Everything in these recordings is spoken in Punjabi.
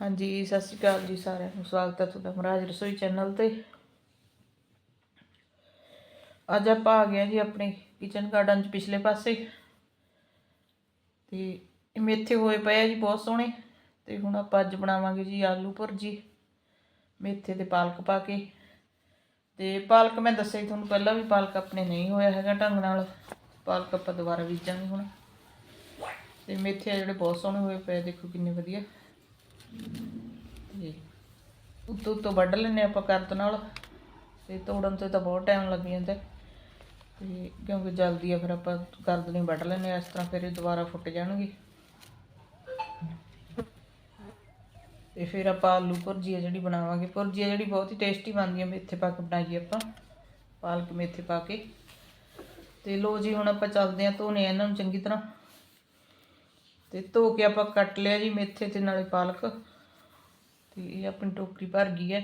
ਹਾਂਜੀ, ਸਤਿ ਸ਼੍ਰੀ ਅਕਾਲ ਜੀ ਸਾਰਿਆਂ ਨੂੰ। ਸਵਾਗਤ ਹੈ ਤੁਹਾਡਾ ਮਹਾਰਾਜ ਰਸੋਈ ਚੈਨਲ ਤੇ। ਅੱਜ ਆਪਾਂ ਆ ਗਏ ਜੀ ਆਪਣੇ ਕਿਚਨ ਗਾਰਡਨ ਚ ਪਿਛਲੇ ਪਾਸੇ। ਤੇ ਇਹ ਮੇਥੇ ਹੋਏ ਪਏ ਆ ਜੀ ਬਹੁਤ ਸੋਹਣੇ। ਤੇ ਹੁਣ ਆਪਾਂ ਅੱਜ ਬਣਾਵਾਂਗੇ ਜੀ ਆਲੂ ਭੁਰਜੀ, ਮੇਥੇ ਤੇ ਪਾਲਕ ਪਾ ਕੇ। ਤੇ ਪਾਲਕ ਮੈਂ ਦੱਸਿਆ ਸੀ ਤੁਹਾਨੂੰ ਪਹਿਲਾਂ ਵੀ ਪਾਲਕ ਆਪਣੇ ਨਹੀਂ ਹੋਇਆ ਹੈਗਾ ਢੰਗ ਨਾਲ। ਪਾਲਕ ਆਪਾਂ ਦੁਬਾਰਾ ਬੀਜਾਂਗੇ ਹੁਣ। ਤੇ ਮੇਥੇ ਆ ਜਿਹੜੇ ਬਹੁਤ ਸੋਹਣੇ ਹੋਏ ਪਏ ਦੇਖੋ ਕਿੰਨੇ ਵਧੀਆ। ਤੇ ਉੱਤੋਂ ਉੱਤੋਂ ਵੱਢ ਲੈਂਦੇ ਆਪਾਂ ਕਰਤ ਨਾਲ। ਤੇ ਤੋੜਨ ਤੇ ਤਾਂ ਬਹੁਤ ਟਾਈਮ ਲੱਗ ਜਾਂਦਾ। ਤੇ ਕਿਉਂਕਿ ਜਲਦੀ ਆ ਫਿਰ ਆਪਾਂ ਕਰਦ ਨਹੀਂ ਵੱਢ ਲੈਂਦੇ ਹਾਂ, ਇਸ ਤਰ੍ਹਾਂ ਫਿਰ ਇਹ ਦੁਬਾਰਾ ਫੁੱਟ ਜਾਣਗੇ। ਤੇ ਫਿਰ ਆਪਾਂ ਆਲੂ ਭੁਰਜੀ ਆ ਜਿਹੜੀ ਬਣਾਵਾਂਗੇ। ਭੁਰਜੀ ਆ ਜਿਹੜੀ ਬਹੁਤ ਹੀ ਟੇਸਟੀ ਬਣਦੀ ਹੈ ਮੇਥੇ ਪਾ ਕੇ ਬਣਾਈਏ ਆਪਾਂ ਪਾਲਕ ਮੇਥੇ ਪਾ ਕੇ। ਤੇ ਲੋ ਜੀ ਹੁਣ ਆਪਾਂ ਚੱਲਦੇ ਹਾਂ ਧੋਨੇ ਆ ਇਹਨਾਂ ਨੂੰ ਚੰਗੀ ਤਰ੍ਹਾਂ। ਤੇ ਧੋ ਕੇ ਆਪਾਂ ਕੱਟ ਲਿਆ ਜੀ ਮੇਥੇ ਤੇ ਨਾਲੇ ਪਾਲਕ। ਤੇ ਇਹ ਆਪਣੀ ਟੋਕਰੀ ਭਰ ਗਈ ਹੈ।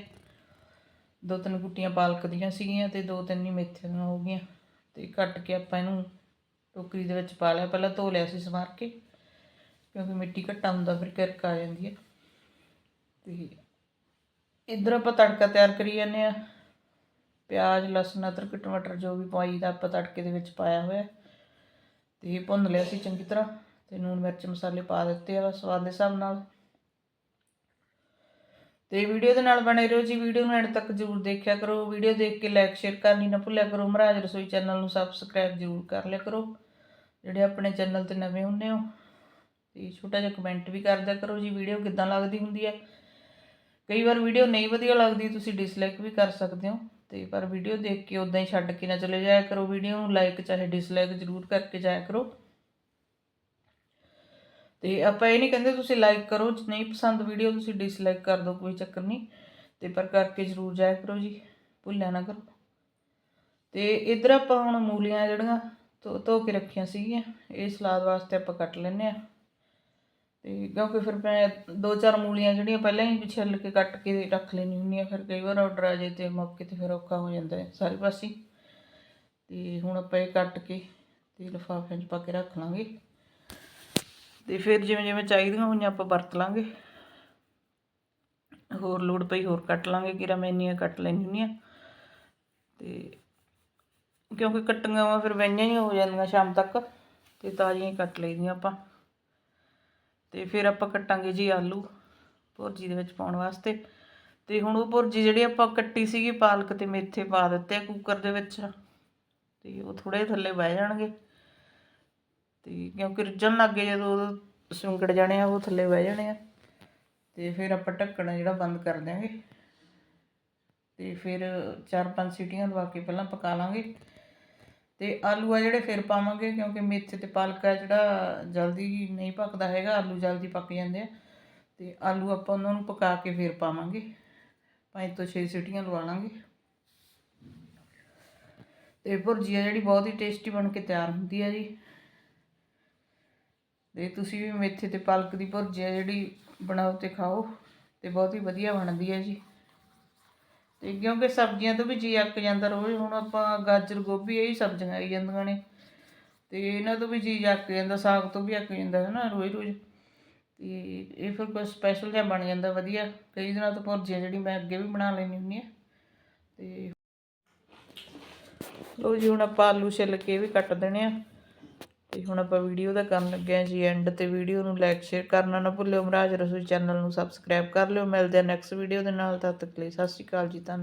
ਦੋ ਤਿੰਨ ਗੁੱਟੀਆਂ ਪਾਲਕ ਦੀਆਂ ਸੀਗੀਆਂ ਤੇ ਦੋ ਤਿੰਨ ਹੀ ਮੇਥੇ ਦੀਆਂ ਹੋ ਗਈਆਂ। ਤੇ ਕੱਟ ਕੇ ਆਪਾਂ ਇਹਨੂੰ ਟੋਕਰੀ ਦੇ ਵਿੱਚ ਪਾ ਲਿਆ। ਪਹਿਲਾਂ ਧੋ ਲਿਆ ਸੀ ਸਵਾਰ ਕੇ, ਕਿਉਂਕਿ ਮਿੱਟੀ ਘੱਟਾ ਹੁੰਦਾ, ਫਿਰ ਕਿਰਕ ਆ ਜਾਂਦੀ ਹੈ। ਤੇ ਇੱਧਰ ਆਪਾਂ ਤੜਕਾ ਤਿਆਰ ਕਰੀ ਜਾਂਦੇ ਆ ਪਿਆਜ਼, ਲਸਣ, ਅਦਰਕ, ਟਮਾਟਰ ਜੋ ਵੀ ਪਾਈ ਦਾ ਆਪਾਂ ਤੜਕੇ ਦੇ ਵਿੱਚ ਪਾਇਆ ਹੋਇਆ। ਤੇ ਇਹ ਭੁੰਨ ਲਿਆ ਸੀ ਚੰਗੀ ਤਰ੍ਹਾਂ। ਤੇ ਨੂਣ ਮਿਰਚ ਮਸਾਲੇ ਪਾ ਦਿੱਤੇ ਆ ਸਵਾਦ ਦੇ ਹਿਸਾਬ ਨਾਲ। ਤੇ ਵੀਡੀਓ ਦੇ ਨਾਲ ਬਣੇ ਰਹੋ ਜੀ। ਵੀਡੀਓ ਨੂੰ ਐਂਡ ਤੱਕ ਜਰੂਰ ਦੇਖਿਆ ਕਰੋ। ਵੀਡੀਓ ਦੇਖ ਕੇ ਲਾਈਕ ਸ਼ੇਅਰ ਕਰਨੀ ਨਾ ਭੁੱਲਿਆ ਕਰੋ। ਮਹਾਰਾਜ ਰਸੋਈ ਚੈਨਲ ਨੂੰ ਸਬਸਕ੍ਰਾਈਬ ਜਰੂਰ ਕਰ ਲਿਆ ਕਰੋ। ਜਿਹੜੇ ਆਪਣੇ ਚੈਨਲ ਤੇ ਨਵੇਂ ਹੁੰਨੇ ਹੋ, ਤੇ ਛੋਟਾ ਜਿਹਾ ਕਮੈਂਟ ਵੀ ਕਰ ਦਿਆ ਕਰੋ ਜੀ। ਵੀਡੀਓ ਕਿੱਦਾਂ ਲੱਗਦੀ ਹੁੰਦੀ ਹੈ? ਕਈ ਵਾਰ ਵੀਡੀਓ ਨਹੀਂ ਵਧੀਆ ਲੱਗਦੀ, ਤੁਸੀਂ ਡਿਸਲਾਈਕ ਵੀ ਕਰ ਸਕਦੇ ਹੋ। ਤੇ ਪਰ ਵੀਡੀਓ ਦੇਖ ਕੇ ਉਦਾਂ ਹੀ ਛੱਡ ਕੇ ਨਾ ਚਲੇ ਜਾਇਆ ਕਰੋ। ਵੀਡੀਓ ਨੂੰ ਲਾਈਕ ਚਾਹੇ ਡਿਸਲਾਈਕ ਜਰੂਰ ਕਰਕੇ ਜਾਇਆ ਕਰੋ। ਤੇ ਆਪਾਂ ਇਹ ਨਹੀਂ ਕਹਿੰਦੇ ਤੁਸੀਂ ਲਾਈਕ ਕਰੋ ਜੇ ਨਹੀਂ ਪਸੰਦ ਵੀਡੀਓ ਤੁਸੀਂ ਡਿਸਲਾਈਕ ਕਰ ਦਿਓ, ਕੋਈ ਚੱਕਰ ਨਹੀਂ। ਤੇ ਪਰ ਕਰਕੇ ਜਰੂਰ ਜਾਇਆ ਕਰੋ ਜੀ, ਭੁੱਲਿਆ ਨਾ ਕਰੋ। ਤੇ ਇਧਰ ਆਪਾਂ ਹੁਣ ਮੂਲੀਆਂ ਜਿਹੜੀਆਂ ਧੋ ਧੋ ਕੇ ਰੱਖੀਆਂ ਸੀਗੀਆਂ, ਇਹ ਸਲਾਦ ਵਾਸਤੇ ਆਪਾਂ ਕੱਟ ਲੈਨੇ ਆ ਤੇ ਕਿਉਂਕਿ ਫਿਰ ਮੈਂ ਦੋ ਚਾਰ ਮੂਲੀਆਂ ਜਿਹੜੀਆਂ ਪਹਿਲਾਂ ਹੀ ਛਿੱਲ ਕੇ ਕੱਟ ਕੇ ਰੱਖ ਲੈਣੀ ਹੁੰਦੀਆਂ ਫਿਰ ਕਈ ਵਾਰ ਆਰਡਰ ਆ ਜੇ ਤੇ ਮੌਕੇ ਤੇ ਫਿਰ ਔਖਾ ਹੋ ਜਾਂਦਾ ਹੈ ਸਾਰੇ ਪਾਸੇ। ਤੇ ਹੁਣ ਆਪਾਂ ਇਹ ਕੱਟ ਕੇ ਤੇ ਲਿਫਾਫਿਆਂ 'ਚ ਪਾ ਕੇ ਰੱਖ ਲਾਂਗੇ। ਤੇ ਫਿਰ ਜਿਵੇਂ ਜਿਵੇਂ ਚਾਹੀਦੀਆਂ ਹੋਈਆਂ ਆਪਾਂ ਵਰਤ ਲਾਂਗੇ। ਹੋਰ ਲੋੜ ਪਈ ਹੋਰ ਕੱਟ ਲਾਂਗੇ, ਕਿਰਾ ਮੈਂ ਇੰਨੀਆਂ ਕੱਟ ਲੈਣੀ ਹੁੰਦੀਆਂ ਤੇ ਕਿਉਂਕਿ ਕੱਟੀਆਂ ਵਾ, ਫਿਰ ਵਈਆਂ ਹੀ ਹੋ ਜਾਂਦੀਆਂ ਸ਼ਾਮ ਤੱਕ, ਤੇ ਤਾਜ਼ੀਆਂ ਹੀ ਕੱਟ ਲਈਦੀਆਂ ਆਪਾਂ। ਤੇ ਫਿਰ ਆਪਾਂ ਕੱਟਾਂਗੇ ਜੀ ਆਲੂ ਭੁਰਜੀ ਦੇ ਵਿੱਚ ਪਾਉਣ ਵਾਸਤੇ। ਤੇ ਹੁਣ ਉਹ ਭੁਰਜੀ ਜਿਹੜੀ ਆਪਾਂ ਕੱਟੀ ਸੀਗੀ ਪਾਲਕ ਤੇ ਮੇਥੇ ਪਾ ਦਿੱਤੇ ਕੁੱਕਰ ਦੇ ਵਿੱਚ, ਤੇ ਉਹ ਥੋੜੇ ਥੱਲੇ ਬਹਿ ਜਾਣਗੇ। ਤੇ ਕਿਉਂਕਿ ਰਿੱਝਣ ਲੱਗ ਗਏ ਜਦੋਂ ਉਹ ਸੁੰਗੜ ਜਾਣੇ ਆ, ਉਹ ਥੱਲੇ ਬਹਿ ਜਾਣੇ ਆ। ਤੇ ਫਿਰ ਆਪਾਂ ਢੱਕਣਾ ਜਿਹੜਾ ਬੰਦ ਕਰ ਦਿਆਂਗੇ। ਤੇ ਫਿਰ ਚਾਰ ਪੰਜ ਸੀਟੀਆਂ ਲਵਾ ਕੇ ਪਹਿਲਾਂ ਪਕਾ ਲਾਂਗੇ। ਤੇ ਆਲੂ ਆ ਜਿਹੜੇ ਫਿਰ ਪਾਵਾਂਗੇ, ਕਿਉਂਕਿ ਮੇਥੇ ਤੇ ਪਾਲਕ ਆ ਜਿਹੜਾ ਜਲਦੀ ਨਹੀਂ ਪੱਕਦਾ ਹੈਗਾ, ਆਲੂ ਜਲਦੀ ਪੱਕ ਜਾਂਦੇ ਆ। ਤੇ ਆਲੂ ਆਪਾਂ ਉਹਨਾਂ ਨੂੰ ਪਕਾ ਕੇ ਫਿਰ ਪਾਵਾਂਗੇ। ਪੰਜ ਤੋਂ 6 ਸੀਟੀਆਂ ਲਵਾ ਲਾਂਗੇ। ਤੇ ਭੁਰਜੀ ਆ ਜਿਹੜੀ ਬਹੁਤ ਹੀ ਟੇਸਟੀ ਬਣ ਕੇ ਤਿਆਰ ਹੁੰਦੀ ਆ ਜੀ। ਤੇ ਤੁਸੀਂ ਵੀ ਮੇਥੇ ਤੇ ਪਾਲਕ ਦੀ ਭੁਰਜੀ ਆ ਜਿਹੜੀ ਬਣਾਓ ਤੇ ਖਾਓ ਤੇ ਬਹੁਤ ਹੀ ਵਧੀਆ ਬਣਦੀ ਹੈ ਜੀ। ਤੇ ਕਿਉਂਕਿ ਸਬਜ਼ੀਆਂ ਤੋਂ ਵੀ ਜੀ ਅੱਕ ਜਾਂਦਾ ਰੋਜ਼, ਹੁਣ ਆਪਾਂ ਗਾਜਰ, ਗੋਭੀ ਇਹ ਹੀ ਸਬਜ਼ੀਆਂ ਆਈ ਜਾਂਦੀਆਂ ਨੇ ਤੇ ਇਹਨਾਂ ਤੋਂ ਵੀ ਜੀ ਅੱਕ ਜਾਂਦਾ, ਸਾਗ ਤੋਂ ਵੀ ਅੱਕ ਜਾਂਦਾ ਹੈ ਨਾ ਰੋਜ਼ ਰੋਜ਼ ਤੇ ਇਹ ਫਿਰ ਕੋਈ ਸਪੈਸ਼ਲ ਜਿਹਾ ਬਣ ਜਾਂਦਾ ਵਧੀਆ, ਕਈ ਦਿਨਾਂ ਤੋਂ ਭੁਰਜੀਆਂ ਜਿਹੜੀ ਮੈਂ ਅੱਗੇ ਵੀ ਬਣਾ ਲੈਣੀ ਹੁੰਦੀ ਆ ਤੇ ਲੋ ਜੀ, ਹੁਣ ਆਪਾਂ ਆਲੂ ਛਿੱਲ ਕੇ ਵੀ ਕੱਟ ਦੇਣੇ ਆ। ਤੇ ਹੁਣ ਆਪਾਂ ਵੀਡੀਓ ਦਾ ਕਰਨ ਲੱਗੇ ਆ ਜੀ ਐਂਡ ਤੇ ਵੀਡੀਓ ਨੂੰ ਲਾਈਕ ਸ਼ੇਅਰ ਕਰਨਾ ਨਾ ਭੁੱਲਿਓ। ਮਹਾਰਾਜ ਰਸੋਈ ਚੈਨਲ ਨੂੰ ਸਬਸਕ੍ਰਾਈਬ ਕਰ ਲਿਓ। ਮਿਲਦੇ ਆ ਨੈਕਸਟ ਵੀਡੀਓ ਦੇ ਨਾਲ। ਤਦ ਤੱਕ ਲਈ ਸਤਿ ਸ਼੍ਰੀ ਅਕਾਲ ਜੀ ਤੁਹਾਨੂੰ